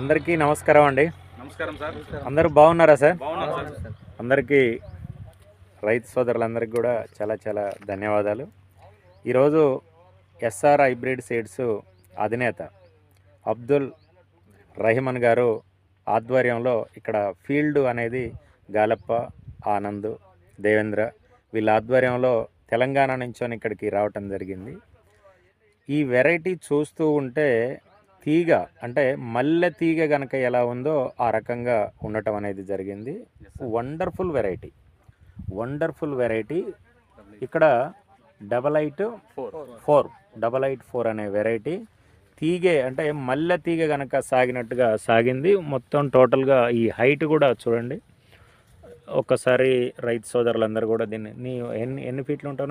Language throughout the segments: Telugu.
అందరికీ నమస్కారం అండి. నమస్కారం సార్. అందరూ బాగున్నారా సార్? అందరికీ రైతు సోదరులందరికీ కూడా చాలా చాలా ధన్యవాదాలు. ఈరోజు ఎస్ఆర్ హైబ్రిడ్ సీడ్స్ అధినేత అబ్దుల్ రహిమన్ గారు ఆధ్వర్యంలో ఇక్కడ ఫీల్డ్ అనేది గాలప్ప ఆనంద్ దేవేంద్ర వీళ్ళ ఆధ్వర్యంలో తెలంగాణ నుంచి ఇక్కడికి రావటం జరిగింది. ఈ వెరైటీ చూస్తూ ఉంటే తీగ అంటే మల్లె తీగ గనక ఎలా ఉందో ఆ రకంగా ఉండటం అనేది జరిగింది. వండర్ఫుల్ వెరైటీ వండర్ఫుల్ వెరైటీ ఇక్కడ double eight four four double eight four అనే వెరైటీ తీగే అంటే మల్లె తీగ గనక సాగినట్టుగా సాగింది. మొత్తం టోటల్గా ఈ హైట్ కూడా చూడండి. ఒక్కసారి రైతు సోదరులందరూ కూడా దీన్ని నీ ఎన్ని ఎన్ని ఫీట్లు ఉంటావు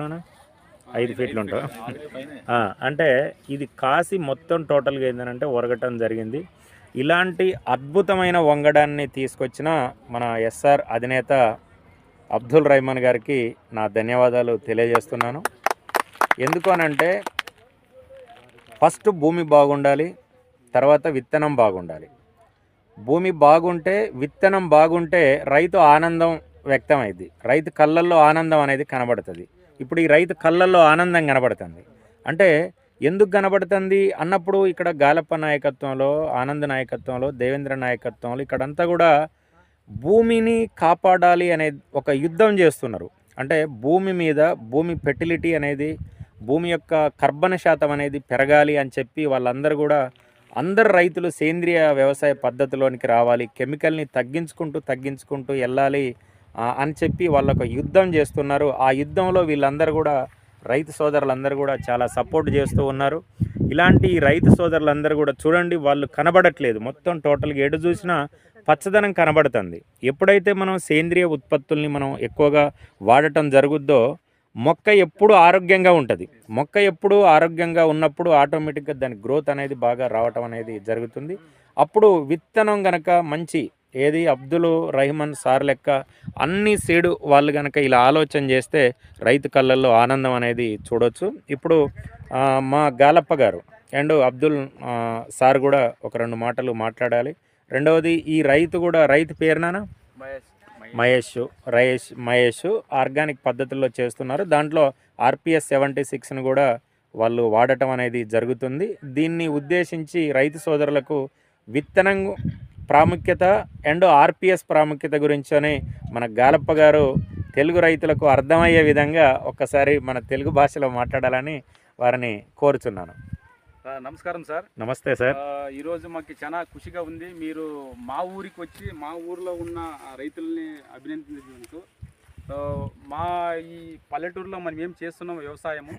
ఐదు ఫీట్లు ఉంటావు ఆ, అంటే ఇది కాసి మొత్తం టోటల్గా ఏంటంటే ఒరగటం జరిగింది. ఇలాంటి అద్భుతమైన వంగడాన్ని తీసుకొచ్చిన మన ఎస్ఆర్ అధినేత అబ్దుల్ రహమాన్ గారికి నా ధన్యవాదాలు తెలియజేస్తున్నాను. ఎందుకు అనంటే ఫస్ట్ భూమి బాగుండాలి తర్వాత విత్తనం బాగుండాలి. భూమి బాగుంటే విత్తనం బాగుంటే రైతు ఆనందం వ్యక్తమైంది రైతు కళ్ళల్లో ఆనందం అనేది కనబడుతుంది. ఇప్పుడు ఈ రైతు కళ్ళల్లో ఆనందం కనబడుతుంది. అంటే ఎందుకు కనబడుతుంది? అన్నప్పుడు ఇక్కడ గాలప్ప నాయకత్వంలో ఆనంద్ నాయకత్వంలో దేవేంద్ర నాయకత్వంలో ఇక్కడంతా కూడా భూమిని కాపాడాలి అనే ఒక యుద్ధం చేస్తున్నారు. అంటే భూమి మీద భూమి ఫెర్టిలిటీ అనేది భూమి యొక్క కర్బన శాతం అనేది పెరగాలి అని చెప్పి వాళ్ళందరూ కూడా అందరు రైతులు సేంద్రియ వ్యవసాయ పద్ధతిలోనికి రావాలి కెమికల్ని తగ్గించుకుంటూ తగ్గించుకుంటూ వెళ్ళాలి అని చెప్పి వాళ్ళొక యుద్ధం చేస్తున్నారు. ఆ యుద్ధంలో వీళ్ళందరూ కూడా రైతు సోదరులందరూ కూడా చాలా సపోర్ట్ చేస్తూ ఉన్నారు. ఇలాంటి రైతు సోదరులందరూ కూడా చూడండి వాళ్ళు కనబడట్లేదు. మొత్తం టోటల్గా ఎటు చూసినా పచ్చదనం కనబడుతుంది. ఎప్పుడైతే మనం సేంద్రియ ఉత్పత్తుల్ని మనం ఎక్కువగా వాడటం జరుగుద్దో మొక్క ఎప్పుడు ఆరోగ్యంగా ఉంటుంది. మొక్క ఎప్పుడు ఆరోగ్యంగా ఉన్నప్పుడు ఆటోమేటిక్గా దాని గ్రోత్ అనేది బాగా రావటం అనేది జరుగుతుంది. అప్పుడు విత్తనం గనక మంచి ఏది అబ్దుల్ రహమాన్ సార్ లెక్క అన్ని సీడు వాళ్ళు గనక ఇలా ఆలోచన చేస్తే రైతు కళ్ళల్లో ఆనందం అనేది చూడొచ్చు. ఇప్పుడు మా గాలప్ప గారు అండ్ అబ్దుల్ సార్ కూడా ఒక రెండు మాటలు మాట్లాడాలి. రెండవది ఈ రైతు కూడా రైతు పేరునానా మహేష్. రయేష్ మహేష్ ఆర్గానిక్ పద్ధతుల్లో చేస్తున్నారు. దాంట్లో ఆర్పిఎస్ సెవెంటీ సిక్స్ని కూడా వాళ్ళు వాడటం అనేది జరుగుతుంది. దీన్ని ఉద్దేశించి రైతు సోదరులకు విత్తనం ప్రాముఖ్యత అండ్ ఆర్పిఎస్ ప్రాముఖ్యత గురించని మన గాలప్ప గారు తెలుగు రైతులకు అర్థమయ్యే విధంగా ఒక్కసారి మన తెలుగు భాషలో మాట్లాడాలని వారిని కోరుచున్నాను. నమస్కారం సార్. నమస్తే సార్. ఈరోజు మాకు చాలా ఖుషిగా ఉంది. మీరు మా ఊరికి వచ్చి మా ఊర్లో ఉన్న రైతుల్ని అభినందించినందుకు. సో మా ఈ పల్లెటూరులో మనం ఏం చేస్తున్నాం వ్యవసాయము?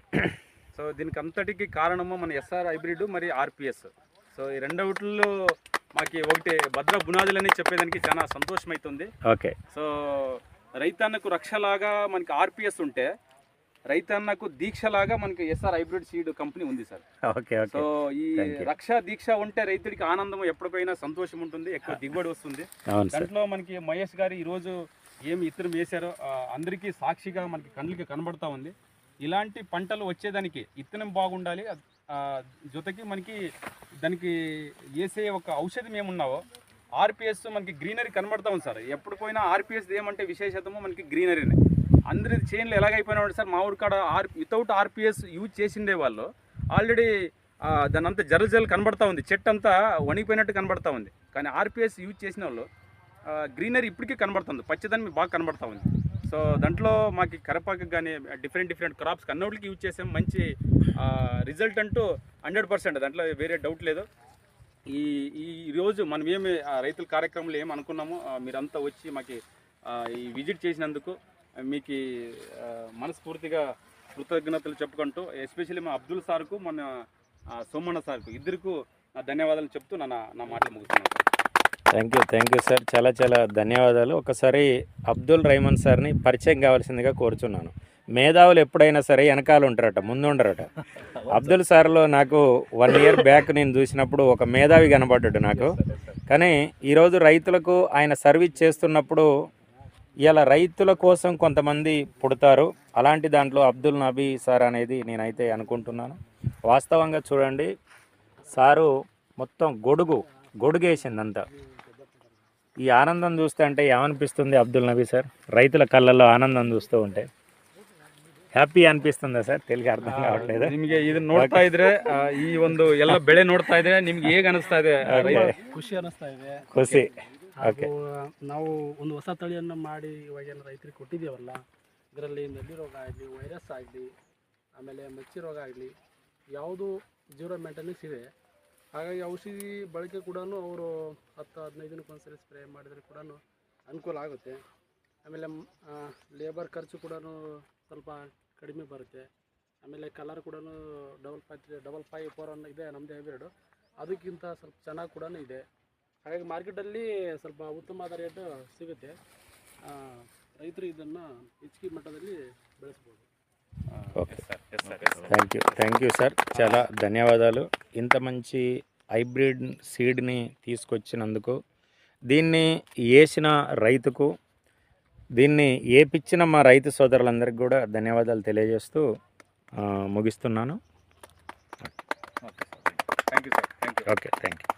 సో దీనికి అంతటికి కారణము మన ఎస్ఆర్ హైబ్రిడ్ మరి ఆర్పిఎస్. సో ఈ రెండవట్లో మాకు ఒకటి భద్ర బునాదులని చెప్పేదానికి చాలా సంతోషం అవుతుంది ఓకే. సో రైతన్నకు రక్షలాగా మనకి ఆర్పిఎస్ ఉంటే రైతన్నకు దీక్షలాగా మనకి ఎస్ఆర్ హైబ్రిడ్ సీడ్ కంపెనీ ఉంది సార్. ఓకే సో ఈ. రక్ష దీక్ష ఉంటే రైతుడికి ఆనందం ఎప్పటికైనా సంతోషం ఉంటుంది ఎక్కువ దిగుబడి వస్తుంది. దాంట్లో మనకి మహేష్ గారు ఈ రోజు ఏమి ఇత్తనం వేశారో అందరికీ సాక్షిగా మనకి కళ్ళకి కనబడతా ఉంది. ఇలాంటి పంటలు వచ్చేదానికి ఇత్తనం బాగుండాలి జొతకి మనకి దానికి వేసే ఒక ఔషధం ఏమున్నావో? ఆర్పిఎస్ మనకి గ్రీనరీ కనబడతా ఉంది సార్. ఎప్పుడు పోయినా ఆర్పిఎస్ ఏమంటే విశేషతము మనకి గ్రీనరీనే. అందరి చేన్లు ఎలాగైపోయినాడు సార్ మా ఊరి కాడ ఆర్ వితౌట్ ఆర్పిఎస్ యూజ్ చేసిండే వాళ్ళు. ఆల్రెడీ దాని అంతా జర జరలు కనబడతా ఉంది. చెట్టు అంతా వణిగిపోయినట్టు కనబడతా ఉంది. కానీ ఆర్పిఎస్ యూజ్ చేసిన వాళ్ళు గ్రీనరీ ఇప్పటికీ కనబడుతుంది పచ్చదనం బాగా కనబడతా ఉంది. సో దాంట్లో మాకు కరపాకు కానీ డిఫరెంట్ డిఫరెంట్ క్రాప్స్ కన్నోళ్ళకి యూజ్ చేసాం. మంచి రిజల్ట్ అంటూ హండ్రెడ్ పర్సెంట్ దాంట్లో వేరే డౌట్ లేదు. ఈ ఈ రోజు మనం ఏమి ఆ, రైతుల కార్యక్రమంలో ఏమి అనుకున్నామో మీరంతా వచ్చి మాకు ఈ విజిట్ చేసినందుకు మీకు మనస్ఫూర్తిగా కృతజ్ఞతలు చెప్పుకుంటూ ఎస్పెషల్లీ మా అబ్దుల్ సార్కు మన సోమన్న సార్కు. ఇద్దరికు నా ధన్యవాదాలు చెప్తూ నా నా- నా మాటలు ముగిస్తున్నాను. Thank you thank you sir చాలా చాలా ధన్యవాదాలు. ఒకసారి అబ్దుల్ రహమాన్ సార్ని పరిచయం కావాల్సిందిగా కోరుచున్నాను. మేధావులు ఎప్పుడైనా సరే వెనకాల ఉంటారట ముందు ఉండరట. అబ్దుల్ సార్లో నాకు వన్ ఇయర్ బ్యాక్ నేను చూసినప్పుడు ఒక మేధావి కనబడ్డాడు నాకు. కానీ ఈరోజు రైతులకు ఆయన సర్వీస్ చేస్తున్నప్పుడు ఇలా రైతుల కోసం కొంతమంది పుడతారు. అలాంటి దాంట్లో అబ్దుల్ నబీ సార్ అనేది నేనైతే అనుకుంటున్నాను. వాస్తవంగా చూడండి సారు మొత్తం గొడుగు గొడుగేసింది అంతా ఈ ఆనందం చూస్తే అంటే ఏమనిపిస్తుంది అబ్దుల్ నబీ సార్ రైతుల కళ్ళల్లో ఆనందం చూస్తూ ఉంటే హ్యాపీ అనిపిస్తుందా సార్ తెలుగు అర్థం కావట్లేదు ನಿಮಗೆ ಇದು ನೋಡ್ತಾ ಇದ್ರೆ ಆ, ಈ ಒಂದು ಎಲ್ಲ ಬೆಳೆ ನೋಡ್ತಾ ಇದ್ರೆ ನಿಮ್ಗೆ ಹೇಗೆ ಅನಿಸ್ತಾ ಇದೆ ಆ, ರೈತ- ಖುಷಿ ಅನ್ನಿಸ್ತಾ ಇದೆ ಖುಷಿ ಹಾಗೂ ನಾವು ಒಂದು ಹೊಸ ತಳಿಯನ್ನು ಮಾಡಿ ಇವಾಗೇನು ರೈತರಿಗೆ ಕೊಟ್ಟಿದ್ದೀವಲ್ಲ ಇದರಲ್ಲಿ ನೆಲ್ಲಿ ರೋಗ ಆಗಲಿ ವೈರಸ್ ಆಗಲಿ ಆಮೇಲೆ ಮಚ್ಚಿ ರೋಗ ಆಗಲಿ ಯಾವುದು ಜೀರೋ ಮೇಂಟೆನೆನ್ಸ್ ಇದೆ ಹಾಗಾಗಿ ಔಷಧಿ ಬಳಕೆ ಕೂಡ ಅವರು ಹತ್ತು ಹದಿನೈದು ದಿನಕ್ಕೆ ಒಂದ್ಸರಿ ಸ್ಪ್ರೇ ಮಾಡಿದರೆ ಕೂಡ ಅನುಕೂಲ ಆಗುತ್ತೆ ಆಮೇಲೆ ಲೇಬರ್ ಖರ್ಚು ಕೂಡ ಸ್ವಲ್ಪ ಕಡಿಮೆ ಬರುತ್ತೆ ಆಮೇಲೆ ಕಲರ್ ಕೂಡ double five double five four ಅನ್ನು ಇದೆ ನಮ್ಮದೇ ಹೈಬ್ರಿಡು ಅದಕ್ಕಿಂತ ಸ್ವಲ್ಪ ಚೆನ್ನಾಗಿ ಕೂಡ ಇದೆ ಹಾಗಾಗಿ ಮಾರ್ಕೆಟಲ್ಲಿ ಸ್ವಲ್ಪ ಉತ್ತಮವಾದ ರೇಟ್ ಸಿಗುತ್ತೆ ಆ, ರೈತರು ಇದನ್ನು ಹೆಚ್ಚಿಗೆ ಮಟ್ಟದಲ್ಲಿ ಬೆಳೆಸ್ಬೋದು okay thank you thank you sir చాలా ధన్యవాదాలు ఇంత మంచి హైబ్రిడ్ సీడ్ని తీసుకొచ్చినందుకు దీన్ని వేసిన రైతుకు దీన్ని ఏపిచ్చిన మా రైతు సోదరులందరికీ కూడా ధన్యవాదాలు తెలియజేస్తూ ముగిస్తున్నాను. Okay thank you okay thank you